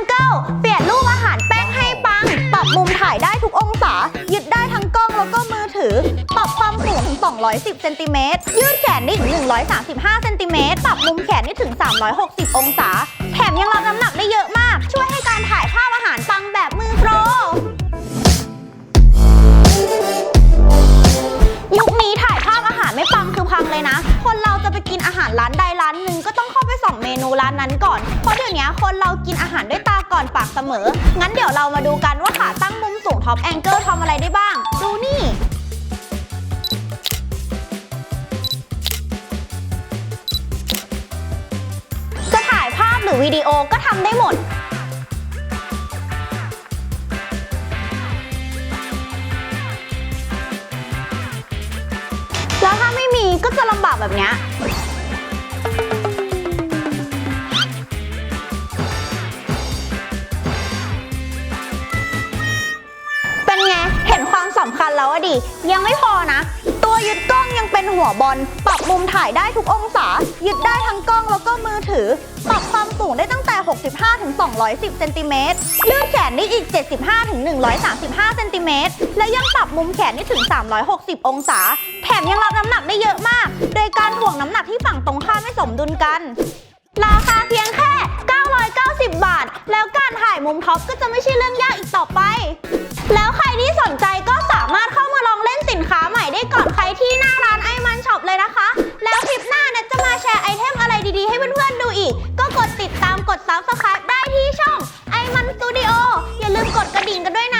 Angle เปลี่ยนรูปอาหารแป้งให้ปัง ปรับมุมถ่ายได้ทุกองศา ยึดได้ทั้งกล้องแล้วก็มือถือ ปรับความสูงถึง 210 เซนติเมตร ยืดแขนได้ถึง 135 เซนติเมตร ปรับมุมแขนได้ถึง 360 องศา แถมยังรับน้ำหนักได้เยอะมาก ช่วยให้การถ่ายภาพอาหารปังแบบมือโปรยุคนี้ถ่ายภาพอาหารไม่ปังคือพังเลยนะ คนเราจะไปกินอาหารร้านใดร้านหนึ่งก็ต้องเข้าไปส่องเมนูร้านนั้นก่อน เพราะเดี๋ยวนี้คนเรากินอาหารด้วยตา อนปากเสมอ งั้นเดี๋ยวเรามาดูกันว่าขาตั้งมุมสูงท็อปแองเกิลทำอะไรได้บ้าง ดูนี่ จะถ่ายภาพหรือวิดีโอก็ทำได้หมดแล้วถ้าไม่มีก็จะลำบากแบบนี้ ไง เห็นความสำคัญแล้วอะดิ ยังไม่พอนะ ตัวยึดกล้องยังเป็นหัวบอล ปรับมุมถ่ายได้ทุกองศา ยึดได้ทั้งกล้องแล้วก็มือถือ ปรับความสูงได้ตั้งแต่ 65 ถึง 210 เซนติเมตรยืดแขนได้อีก 75 ถึง 135 เซนติเมตร และยังปรับมุมแขนได้ถึง 360 องศา แถมยังรับน้ำหนักได้เยอะมาก โดยการถ่วงน้ำหนักที่ฝั่งตรงข้ามไม่สมดุลกัน ราคาเพียงแค่ 990 บาท แล้วการถ่ายมุมท็อปก็จะไม่ใช่เรื่องยากอีกต่อไป แล้วใครที่สนใจก็สามารถเข้ามาลองเล่นสินค้าใหม่ได้ก่อนใครที่หน้าร้านไอมันช็อปเลยนะคะ แล้วคลิปหน้าเนี่ยจะมาแชร์ไอเทมอะไรดีๆ ให้เพื่อนๆดูอีก ก็กดติดตามกด subscribe ได้ที่ช่องไอมันสตูดิโออย่าลืมกดกระดิ่งกันด้วยนะ